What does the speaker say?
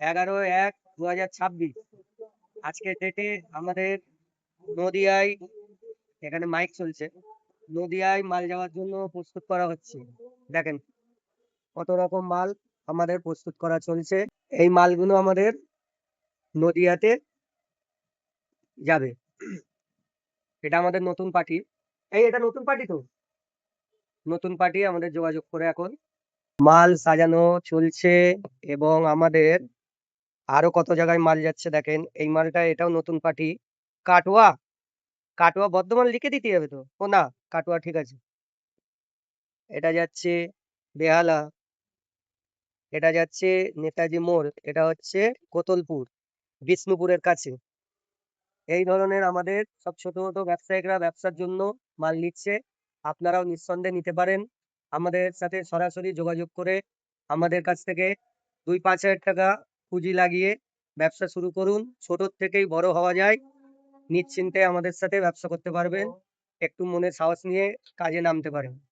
এগারো এক দু হাজার ছাব্বিশ। আজকের ডেটে আমাদের নদিয়ায়, এখানে মাইক চলছে, নদিয়ায় মাল যাওয়ার জন্য প্রস্তুত করা হচ্ছে। দেখেন, কত রকম মাল আমাদের প্রস্তুত করা চলছে। এই মালগুলো আমাদের নদিয়াতে যাবে। এটা আমাদের নতুন পার্টি। এই, এটা নতুন পার্টি তো? নতুন পার্টি আমাদের যোগাযোগ করে এখন। মাল সাজানো চলছে এবং আমাদের আরও কত জায়গায় মাল যাচ্ছে দেখেন। এই মালটা এটাও নতুন পার্টি কাটোয়া। কাটোয়া বর্ধমান লিখে দিতে হবে তো? ও না, কাটোয়া ঠিক আছে। এটা যাচ্ছে বেহালা। এটা যাচ্ছে নেতাজি মোড়। এটা হচ্ছে কোতলপুর, বিষ্ণুপুরের কাছে। এই ধরনের আমাদের সব ছোট ছোট ব্যবসায়িকরা ব্যবসার জন্য মাল নিচ্ছে। আপনারাও নিঃসন্দেহে নিতে পারেন। আমাদের সাথে সরাসরি যোগাযোগ করে আমাদের কাছ থেকে দুই পাঁচ হাজার টাকা পুঁজি লাগিয়ে ব্যবসা শুরু করুন। ছোট থেকেই বড় হওয়া যায়। নিশ্চিন্তে আমাদের সাথে ব্যবসা করতে পারবেন। একটু মনে সাহস নিয়ে কাজে নামতে পারেন।